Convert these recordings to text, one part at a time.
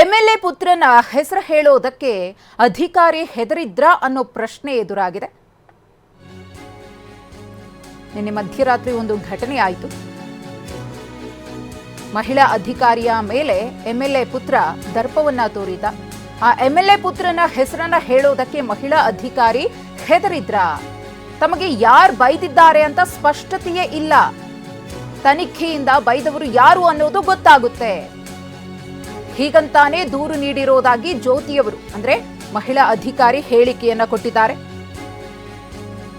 MLA ಪುತ್ರನ ಹೆಸರು ಹೇಳೋದಕ್ಕೆ ಅಧಿಕಾರಿ ಹೆದರಿದ್ರಾ ಅನ್ನೋ ಪ್ರಶ್ನೆ ಎದುರಾಗಿದೆ. ನಿನ್ನೆ ಮಧ್ಯರಾತ್ರಿ ಒಂದು ಘಟನೆ ಆಯಿತು. ಮಹಿಳಾ ಅಧಿಕಾರಿಯ ಮೇಲೆ ಎಂಎಲ್ಎ ಪುತ್ರ ದರ್ಪವನ್ನ ತೋರಿದ. ಆ ಎಂಎಲ್ಎ ಪುತ್ರನ ಹೆಸರನ್ನ ಹೇಳೋದಕ್ಕೆ ಮಹಿಳಾ ಅಧಿಕಾರಿ ಹೆದರಿದ್ರ? ತಮಗೆ ಯಾರು ಬೈದಿದ್ದಾರೆ ಅಂತ ಸ್ಪಷ್ಟತೆಯೇ ಇಲ್ಲ. ತನಿಖೆಯಿಂದ ಬೈದವರು ಯಾರು ಅನ್ನೋದು ಗೊತ್ತಾಗುತ್ತೆ. ಹೀಗಂತಾನೆ ದೂರು ನೀಡಿರೋದಾಗಿ ಜ್ಯೋತಿಯವರು, ಅಂದ್ರೆ ಮಹಿಳಾ ಅಧಿಕಾರಿ ಹೇಳಿಕೆಯನ್ನ ಕೊಟ್ಟಿದ್ದಾರೆ.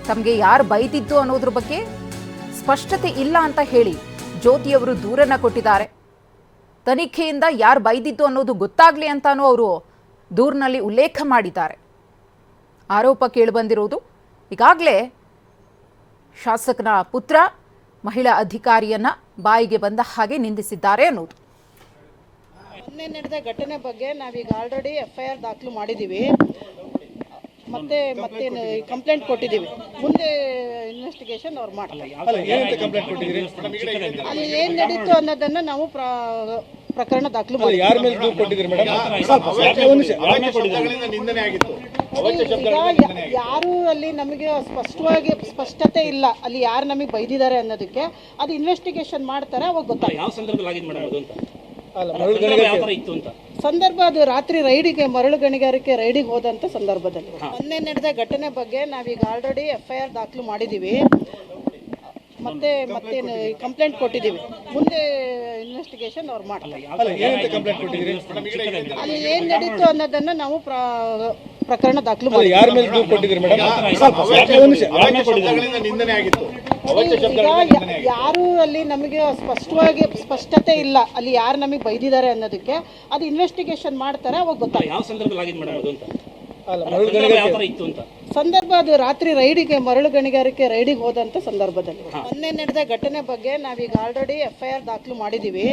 ತಮಗೆ ಯಾರು ಬೈದಿದ್ದು ಅನ್ನೋದ್ರ ಬಗ್ಗೆ ಸ್ಪಷ್ಟತೆ ಇಲ್ಲ ಅಂತ ಹೇಳಿ ಜ್ಯೋತಿಯವರು ದೂರನ್ನ ಕೊಟ್ಟಿದ್ದಾರೆ. ತನಿಖೆಯಿಂದ ಯಾರು ಬೈದಿದ್ದು ಅನ್ನೋದು ಗೊತ್ತಾಗ್ಲಿ ಅಂತಾನೂ ಅವರು ದೂರಿನಲ್ಲಿ ಉಲ್ಲೇಖ ಮಾಡಿದ್ದಾರೆ. ಆರೋಪ ಕೇಳಿಬಂದಿರೋದು, ಈಗಾಗಲೇ ಶಾಸಕನ ಪುತ್ರ ಮಹಿಳಾ ಅಧಿಕಾರಿಯನ್ನ ಬಾಯಿಗೆ ಬಂದ ಹಾಗೆ ನಿಂದಿಸಿದ್ದಾರೆ ಅನ್ನೋದು. ಮೊನ್ನೆ ನಡೆದ ಘಟನೆ ಬಗ್ಗೆ ನಾವೀಗ ಆಲ್ರೆಡಿ ಎಫ್ ಐ ಆರ್ ದಾಖಲು ಮಾಡಿದ್ದೀವಿ. ಮತ್ತೆ ಮತ್ತೆ ಕಂಪ್ಲೇಂಟ್ ಕೊಟ್ಟಿದ್ದೀವಿ. ಮುಂದೆ ಇನ್ವೆಸ್ಟಿಗೇಷನ್ ಅವ್ರು ಮಾಡ್ತಾರೆ. ಅಲ್ಲ ಏನು ನಡೀತು ಅನ್ನೋದನ್ನ ನಾವು ಪ್ರ- ಪ್ರಕರಣ ದಾಖಲು ಮಾಡಿ ಯಾರ ಮೇಲೆ ದೂರು ಕೊಟ್ಟಿದ್ದೀರಿ ಮೇಡಮ್? ಸ್ವಲ್ಪ ಒಂದು ನಿಮಿಷ ನಿಂದನೆ ಆಗಿತ್ತು. ಈಗ ಯಾರು ಅಲ್ಲಿ ನಮಗೆ ಸ್ಪಷ್ಟವಾಗಿ ಸ್ಪಷ್ಟತೆ ಇಲ್ಲ. ಅಲ್ಲಿ ಯಾರು ನಮಗೆ ಬೈದಿದ್ದಾರೆ ಅನ್ನೋದಕ್ಕೆ ಅದು ಇನ್ವೆಸ್ಟಿಗೇಷನ್ ಮಾಡ್ತಾರೆ ಅವಾಗ ಗೊತ್ತಾಗುತ್ತೆ. ಯಾವ ಸಂದರ್ಭದಲ್ಲಿ ಆಗಿದ್ ಮೇಡಮ್ ಅದು ಅಂತ? ಇತ್ತು ಅಂತ? ಸಂದರ್ಭ ಅದು ರಾತ್ರಿ ರೈಡಿಗೆ ಮರಳು ಗಣಿಗಾರಿಕೆ ರೈಡಿಗೆ ಹೋದಂತ ಸಂದರ್ಭದಲ್ಲಿ. ಮೊನ್ನೆ ನಡೆದ ಘಟನೆ ಬಗ್ಗೆ ನಾವೀಗ ಆಲ್ರೆಡಿ ಎಫ್ ಐ ಆರ್ ದಾಖಲು ಮಾಡಿದ್ದೀವಿ ಮತ್ತೆ ಮತ್ತೆ ಕಂಪ್ಲೇಂಟ್ ಕೊಟ್ಟಿದ್ದೀವಿ ಮುಂದೆ ಇನ್ವೆಸ್ಟಿಗೇಷನ್ ಅವ್ರು ಮಾಡ್ತಾರೆ. ಅಲ್ಲ ಏನು ನಡೀತು ಅನ್ನೋದನ್ನ ನಾವು ಪ್ರ- ಪ್ರಕರಣ ದಾಖಲು ಅಲ್ಲ ಯಾರ ಈಗ ಯಾರು ಅಲ್ಲಿ ನಮಗೆ ಸ್ಪಷ್ಟವಾಗಿ ಸ್ಪಷ್ಟತೆ ಇಲ್ಲ ಅಲ್ಲಿ ಯಾರು ನಮಗೆ ಬೈದಿದ್ದಾರೆ ಅನ್ನೋದಕ್ಕೆ ಅದು ಇನ್ವೆಸ್ಟಿಗೇಷನ್ ಮಾಡ್ತಾರೆ ಅವಾಗ ಗೊತ್ತಾಗುತ್ತೆ. ಯಾವ ಸಂದರ್ಭದಲ್ಲಿ ಆಗಿದ್ ಮೇಡಮ್ ಅಂತ? ಅಲ್ಲ ಮರಳು ಸಂದರ್ಭ ಯಾವ ಇತ್ತು ಅಂತ? ಸಂದರ್ಭ ಅದು ರಾತ್ರಿ ರೈಡಿಗೆ ಮರಳು ಗಣಿಗಾರಿಕೆ ರೈಡಿಗೆ ಹೋದಂತ ಸಂದರ್ಭದಲ್ಲಿ. ಮೊನ್ನೆ ನಡೆದ ಘಟನೆ ಬಗ್ಗೆ ನಾವೀಗ ಆಲ್ರೆಡಿ ಎಫ್ ಐ ಆರ್ ದಾಖಲು ಮಾಡಿದ್ದೀವಿ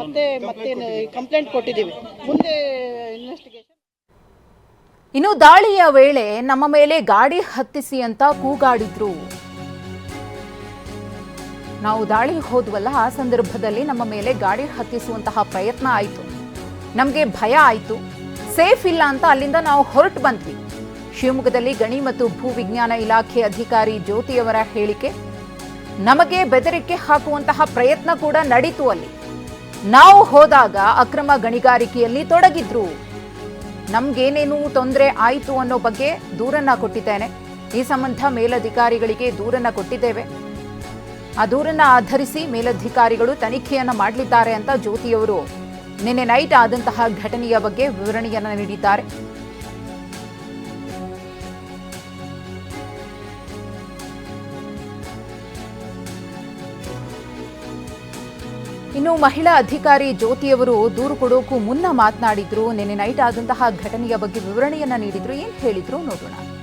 ಮತ್ತೆ ಮತ್ತೆ ಕಂಪ್ಲೇಂಟ್ ಕೊಟ್ಟಿದ್ದೀವಿ ಮುಂದೆ ಇನ್ವೆಸ್ಟಿಗೇಷನ್ ಇನ್ನು ದಾಳಿಯ ವೇಳೆ ನಮ್ಮ ಮೇಲೆ ಗಾಡಿ ಹತ್ತಿಸಿ ಅಂತ ಕೂಗಾಡಿದ್ರು. ನಾವು ದಾಳಿ ಹೋದ್ವಲ್ಲ, ಆ ಸಂದರ್ಭದಲ್ಲಿ ನಮ್ಮ ಮೇಲೆ ಗಾಡಿ ಹತ್ತಿಸುವಂತಹ ಪ್ರಯತ್ನ ಆಯಿತು. ನಮಗೆ ಭಯ ಆಯಿತು. ಸೇಫ್ ಇಲ್ಲ ಅಂತ ಅಲ್ಲಿಂದ ನಾವು ಹೊರಟು ಬಂದ್ವಿ. ಶಿವಮೊಗ್ಗದಲ್ಲಿ ಗಣಿ ಮತ್ತು ಭೂ ವಿಜ್ಞಾನ ಇಲಾಖೆ ಅಧಿಕಾರಿ ಜ್ಯೋತಿಯವರ ಹೇಳಿಕೆ, ನಮಗೆ ಬೆದರಿಕೆ ಹಾಕುವಂತಹ ಪ್ರಯತ್ನ ಕೂಡ ನಡೀತು ಅಲ್ಲಿ. ನಾವು ಹೋದಾಗ ಅಕ್ರಮ ಗಣಿಗಾರಿಕೆಯಲ್ಲಿ ತೊಡಗಿದ್ರು. ನಮ್ಗೇನೇನು ತೊಂದರೆ ಆಯಿತು ಅನ್ನೋ ಬಗ್ಗೆ ದೂರನ್ನ ಕೊಟ್ಟಿದ್ದೇನೆ. ಈ ಸಂಬಂಧ ಮೇಲಧಿಕಾರಿಗಳಿಗೆ ದೂರನ್ನ ಕೊಟ್ಟಿದ್ದೇವೆ. ಆ ದೂರನ್ನ ಆಧರಿಸಿ ಮೇಲಧಿಕಾರಿಗಳು ತನಿಖೆಯನ್ನ ಮಾಡಲಿದ್ದಾರೆ ಅಂತ ಜ್ಯೋತಿಯವರು ನಿನ್ನೆ ನೈಟ್ ಆದಂತಹ ಘಟನೆಯ ಬಗ್ಗೆ ವಿವರಣೆಯನ್ನ ನೀಡಿದ್ದಾರೆ. ಇನ್ನು ಮಹಿಳಾ ಅಧಿಕಾರಿ ಜ್ಯೋತಿಯವರು ದೂರು ಕೊಡೋಕ್ಕೂ ಮುನ್ನ ಮಾತನಾಡಿದ್ರು, ನಿನ್ನೆ ನೈಟ್ ಆದಂತಹ ಘಟನೆಯ ಬಗ್ಗೆ ವಿವರಣೆಯನ್ನ ನೀಡಿದ್ರು, ಏನ್ ಹೇಳಿದ್ರು ನೋಡೋಣ.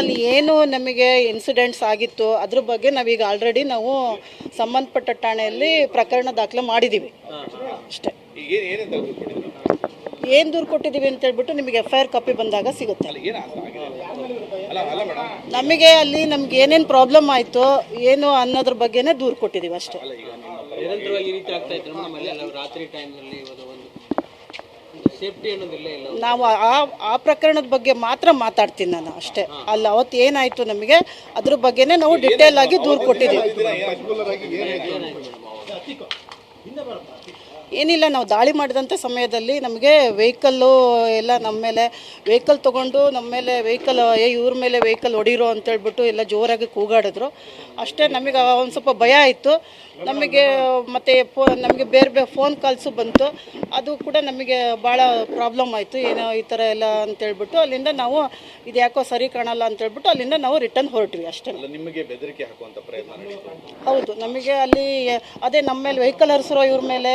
ಅಲ್ಲಿ ಏನು ನಮಗೆ ಇನ್ಸಿಡೆಂಟ್ಸ್ ಆಗಿತ್ತು, ಅದ್ರ ಬಗ್ಗೆ ನಾವೀಗ ಆಲ್ರೆಡಿ ನಾವು ಸಂಬಂಧಪಟ್ಟ ಠಾಣೆಯಲ್ಲಿ ಪ್ರಕರಣ ದಾಖಲೆ ಮಾಡಿದ್ದೀವಿ ಅಷ್ಟೇ. ಏನು ದೂರು ಕೊಟ್ಟಿದ್ದೀವಿ ಅಂತ ಹೇಳ್ಬಿಟ್ಟು ನಿಮಗೆ ಎಫ್ ಐ ಆರ್ ಕಾಪಿ ಬಂದಾಗ ಸಿಗುತ್ತೆ. ನಮಗೆ ಅಲ್ಲಿ ನಮ್ಗೆ ಏನೇನು ಪ್ರಾಬ್ಲಮ್ ಆಯಿತು, ಏನು ಅನ್ನೋದ್ರ ಬಗ್ಗೆನೇ ದೂರು ಕೊಟ್ಟಿದ್ದೀವಿ ಅಷ್ಟೇ. ನಾವು ಆ ಆ ಪ್ರಕರಣದ ಬಗ್ಗೆ ಮಾತ್ರ ಮಾತಾಡ್ತೀನಿ ನಾನು ಅಷ್ಟೇ ಅಲ್ಲಿ ಅವತ್ತು ಏನಾಯಿತು ನಮಗೆ ಅದ್ರ ಬಗ್ಗೆನೇ ನಾವು ಡಿಟೇಲ್ ಆಗಿ ದೂರು ಕೊಟ್ಟಿದ್ದೀವಿ ಏನಿಲ್ಲ ನಾವು ದಾಳಿ ಮಾಡಿದಂಥ ಸಮಯದಲ್ಲಿ ನಮಗೆ ವೆಹಿಕಲ್ಲು ಎಲ್ಲ ನಮ್ಮ ಮೇಲೆ ವೆಹಿಕಲ್ ತೊಗೊಂಡು ನಮ್ಮ ಮೇಲೆ ವೆಹಿಕಲ್ ಏ ಇವ್ರ ಮೇಲೆ ವೆಹಿಕಲ್ ಹೊಡಿರು ಅಂತೇಳ್ಬಿಟ್ಟು ಎಲ್ಲ ಜೋರಾಗಿ ಕೂಗಾಡಿದ್ರು. ಅಷ್ಟೇ ನಮಗೆ ಒಂದು ಸ್ವಲ್ಪ ಭಯ ಆಯಿತು. ನಮಗೆ ಮತ್ತು ಫೋ ನಮಗೆ ಬೇರೆ ಬೇರೆ ಫೋನ್ ಕಾಲ್ಸು ಬಂತು. ಅದು ಕೂಡ ನಮಗೆ ಭಾಳ ಪ್ರಾಬ್ಲಮ್ ಆಯಿತು. ಏನೋ ಈ ಥರ ಎಲ್ಲ ಅಂತೇಳ್ಬಿಟ್ಟು ಅಲ್ಲಿಂದ ನಾವು ಇದು ಯಾಕೋ ಸರಿ ಕಾಣಲ್ಲ ಅಂತೇಳ್ಬಿಟ್ಟು ಅಲ್ಲಿಂದ ನಾವು ರಿಟರ್ನ್ ಹೊರಟ್ವಿ ಅಷ್ಟೇ. ನಿಮಗೆ ಬೆದರಿಕೆ ಹಾಕುವಂಥ ಪ್ರಯತ್ನ ಹೌದು ನಮಗೆ ಅಲ್ಲಿ ಅದೇ ನಮ್ಮ ಮೇಲೆ ವೆಹಿಕಲ್ ಹರಿಸಿರೋ ಇವ್ರ ಮೇಲೆ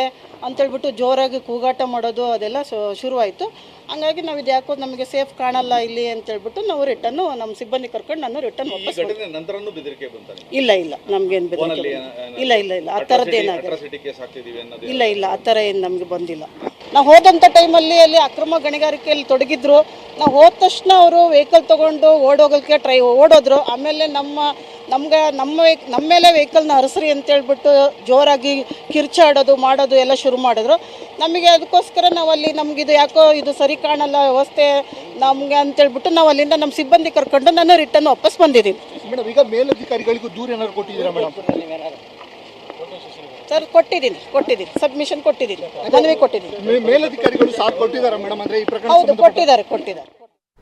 ಅಂತೇಳ್ಬಿಟ್ಟು ಜೋರಾಗಿ ಕೂಗಾಟ ಮಾಡೋದು ಅದೆಲ್ಲ ಶುರುವಾಯಿತು. ಹಂಗಾಗಿ ನಾವು ಇದು ಯಾಕೋ ನಮಗೆ ಸೇಫ್ ಕಾಣಲ್ಲ ಇಲ್ಲಿ ಅಂತೇಳ್ಬಿಟ್ಟು ನಾವು ರಿಟರ್ನು ನಮ್ಮ ಸಿಬ್ಬಂದಿ ಕರ್ಕೊಂಡು ನಾನು ರಿಟರ್ನ್ ವಾಪಸ್ ಇಲ್ಲ ಇಲ್ಲ. ನಮ್ಗೇನು ಬೆದರಿಕೆ ಇಲ್ಲ. ಇಲ್ಲ ಇಲ್ಲ ಆ ಥರದ್ದು ಏನಾಗಿದೆ ಇಲ್ಲ ಇಲ್ಲ. ಆ ಥರ ಏನು ನಮಗೆ ಬಂದಿಲ್ಲ. ನಾವು ಹೋದಂಥ ಟೈಮಲ್ಲಿ ಅಲ್ಲಿ ಅಕ್ರಮ ಗಣಿಗಾರಿಕೆಯಲ್ಲಿ ತೊಡಗಿದ್ರು. ನಾವು ಹೋದ ತಕ್ಷಣ ಅವರು ವೆಹಿಕಲ್ ತೊಗೊಂಡು ಓಡೋಗೋಕ್ಕೆ ಟ್ರೈ ಓಡೋದ್ರು. ಆಮೇಲೆ ನಮ್ಮ, ನಮ್ಗೆ, ನಮ್ಮ ನಮ್ಮ ಮೇಲೆ ವೆಹಿಕಲ್ನ ಹರಿಸ್ರಿ ಅಂತೇಳ್ಬಿಟ್ಟು ಜೋರಾಗಿ ಕಿರ್ಚಾಡೋದು, ಮಾಡೋದು ಎಲ್ಲ ಶುರು ಮಾಡಿದ್ರು. ನಮಗೆ ಅದಕ್ಕೋಸ್ಕರ ನಾವು ಅಲ್ಲಿ ಇದು ಯಾಕೋ ಇದು ಸರಿ ಕಾಣಲ್ಲ ವ್ಯವಸ್ಥೆ ನಮಗೆ ಅಂತೇಳ್ಬಿಟ್ಟು ನಾವು ಅಲ್ಲಿಂದ ನಮ್ಮ ಸಿಬ್ಬಂದಿ ಕರ್ಕೊಂಡು ನಾನು ರಿಟರ್ನ್ ವಾಪಸ್ ಬಂದಿದ್ದೀನಿ ಮೇಡಮ್ ಈಗ ಮೇಲಧಿಕಾರಿಗಳಿಗೂ ದೂರ ಏನಾದ್ರು ಕೊಟ್ಟಿದ್ದೀರಾ ಮೇಡಮ್ ಸರ್ ಕೊಟ್ಟಿದ್ದೀನಿ ಕೊಟ್ಟಿದ್ದೀನಿ. ಸಬ್ಮಿಷನ್ ಕೊಟ್ಟಿದ್ದೀನಿ. ಮನವಿ ಕೊಟ್ಟಿದ್ದೀನಿ. ಮೇಲಧಿಕಾರಿಗಳು ಸಾಥ್ ಕೊಟ್ಟಿದ್ದಾರೆ ಮೇಡಮ್? ಅಂದ್ರೆ ಈ ಪ್ರಕರಣ ಹೌದು ಕೊಟ್ಟಿದ್ದಾರೆ ಕೊಟ್ಟಿದ್ದಾರೆ.